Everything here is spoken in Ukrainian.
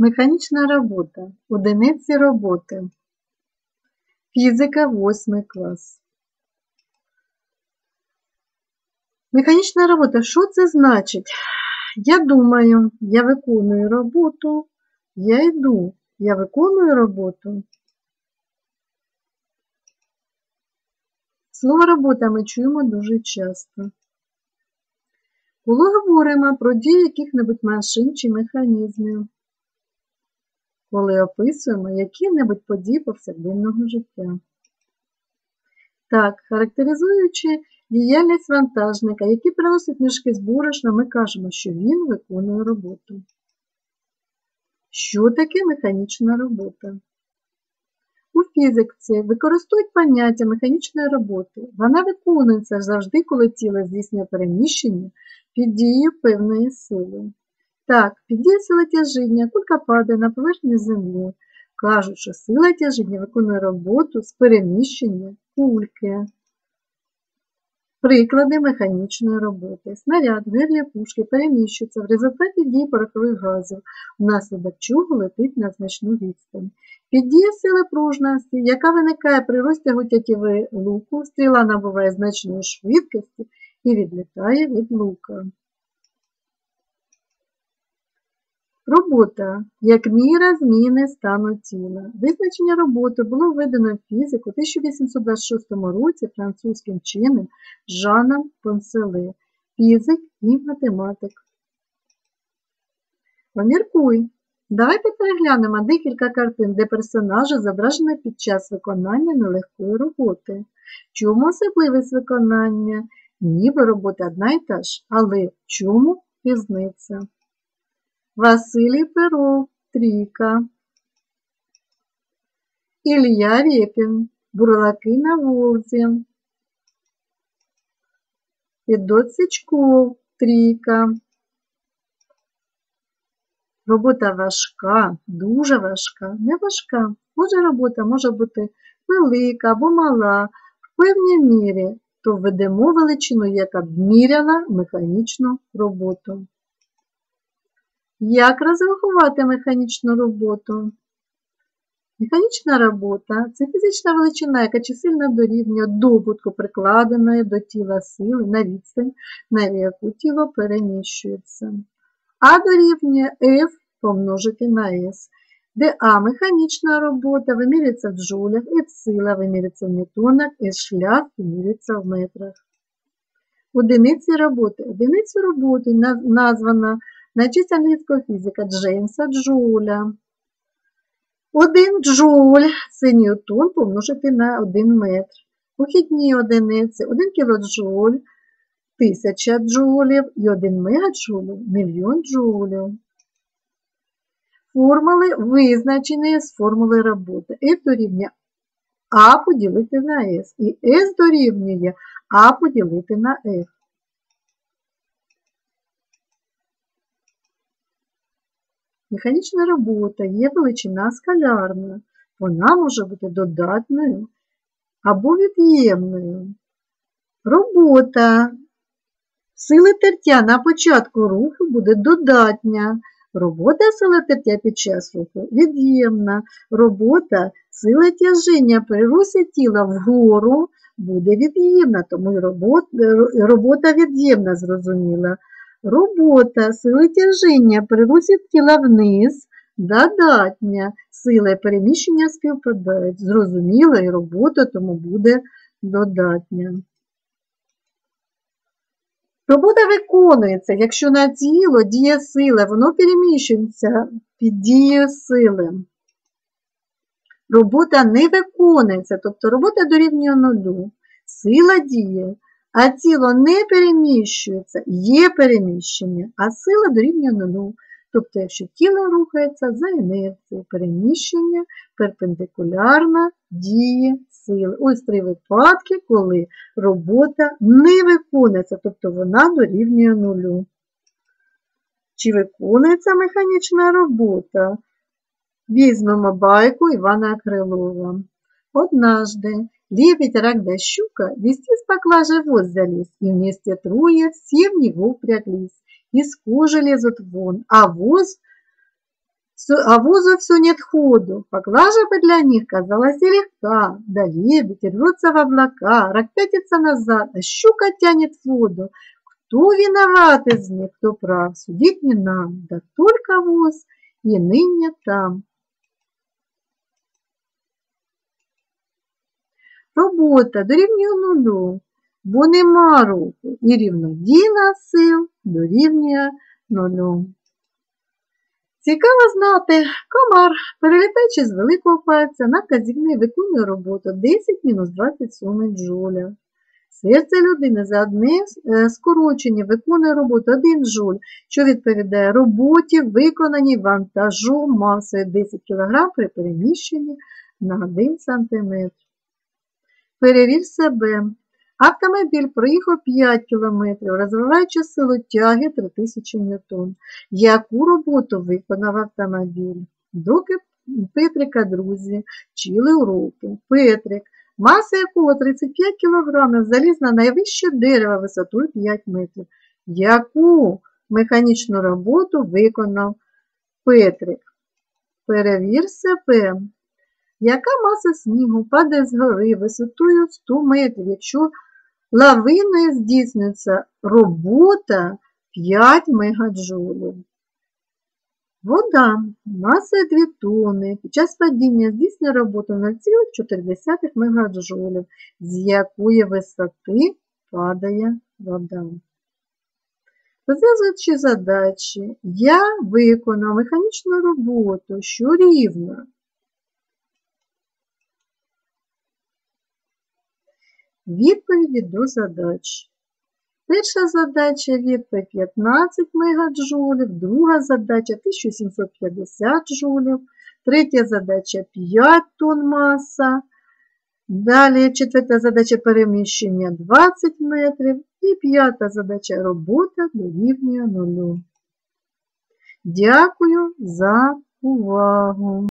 Механічна робота. Одиниці роботи. Фізика 8 клас. Механічна робота. Що це значить? Я думаю, я виконую роботу, я йду, я виконую роботу. Слово робота ми чуємо дуже часто. Коли говоримо про дії яких-небудь машин чи механізмів, коли описуємо які-небудь події повсякденного життя. Так, характеризуючи діяльність вантажника, який приносить мішки з борошна, ми кажемо, що він виконує роботу. Що таке механічна робота? У фізиці використовують поняття механічної роботи. Вона виконується завжди, коли тіло здійснює переміщення під дією певної сили. Так, під дією тяжіння кулька падає на поверхню землі. Кажуть, що сила тяжіння виконує роботу з переміщення кульки. Приклади механічної роботи. Снаряд, гирлі пушки переміщуються в результаті дії порохових газів, внаслідок чого летить на значну відстань. Під сили пружності, яка виникає при розтягу тятіви луку, стріла набуває значної швидкості і відлітає від лука. Робота як міра зміни стану тіла. Визначення роботи було введено в фізику у 1826 році французьким вченим Жаном Понселе, фізик і математик. Поміркуй. Давайте переглянемо декілька картин, де персонажі зображені під час виконання нелегкої роботи. Чому особливість виконання? Ніби робота одна й та ж, але чому різниця? Василий Перов, трійка. Ілля Рєпін, бурлаки на Волзі. Федот Сичков, трійка. Робота важка, дуже важка, не важка. Може робота може бути велика або мала, в певній мірі, то введемо величину, яка б міряла механічну роботу. Як розрахувати механічну роботу? Механічна робота це фізична величина, яка чисельно дорівнює добутку прикладеної до тіла сили на відстань, на яку тіло переміщується. А дорівнює F помножити на S, де А механічна робота вимірюється в джулях, F сила вимірюється в ньютонах, S шлях вимірюється в метрах. Одиниці роботи. Одиницю роботи названа на честь англійського фізика Джеймса Джоуля. Один джоуль це ньютон помножити на 1 метр. Похідні одиниці 1 кілоджоуль, 1000 джоулів і 1 мегаджоуль – мільйон джоулів. Формули визначені з формули роботи. F дорівнює А поділити на S і S дорівнює А поділити на F. Механічна робота є величина скалярна. Вона може бути додатною або від'ємною. Робота. Сили тертя на початку руху буде додатня. Робота сили тертя під час руху від'ємна. Робота сили тяжіння при русі тіла вгору буде від'ємна, тому і робота, робота від'ємна, зрозуміла. Робота сили тяжіння русі тіла вниз, додатня, сили переміщення співпадають. Зрозуміла і робота тому буде додатня. Робота виконується, якщо на тіло діє сила, воно переміщується під дією сили. Робота не виконується, тобто робота дорівнює нулю. Сила діє а тіло не переміщується, є переміщення, а сила дорівнює нулю. Тобто, якщо тіло рухається за інерцією переміщення перпендикулярно дії сили. Ось три випадки, коли робота не виконується, тобто вона дорівнює нулю. Чи виконується механічна робота? Візьмемо байку Івана Крилова. Однажды Лебедь, рак да щука вести с поклажи воз залез, и вместе трое все в него впряглись. Из кожи лезут вон, а воз а возу все нет ходу. Поклажа бы для них казалась и легка, да лебедь рвется в облака, рак пятится назад, а щука тянет в воду. Кто виноват из них, кто прав, судить не нам, да только воз и ныне там. Робота дорівнює нулю, бо нема руху, і рівнодійна сил дорівнює нулю. Цікаво знати, комар, перелітаючи з великого пальця на казівний виконує роботу 10 мінус 27 джоля. Серце людини за одне скорочення виконує роботу 1 джоль, що відповідає роботі, виконаній вантажом масою 10 кг при переміщенні на 1 см. Перевір себе. Автомобіль проїхав 5 км, розвиваючи силу тяги 3000 ньютон. Яку роботу виконав автомобіль? Доки Петрика друзі вчили уроки. Петрик, маса якого 35 кг, заліз на найвище дерево висотою 5 метрів. Яку механічну роботу виконав Петрик? Перевір себе. Яка маса снігу падає з гори висотою 100 метрів, якщо лавиною здійснюється робота 5 мегаджолів? Вода масою 2 тонни під час падіння здійснює роботу 0,4 мегаджолів, з якої висоти падає вода. Розв'язуючи задачі, я виконав механічну роботу, що рівна Відповіді до задач. Перша задача відповідь 15 мегаджолів, друга задача 1750 джолів, третя задача 5 тонн маса. Далі четверта задача переміщення 20 метрів і п'ята задача робота дорівнює нулю. Дякую за увагу!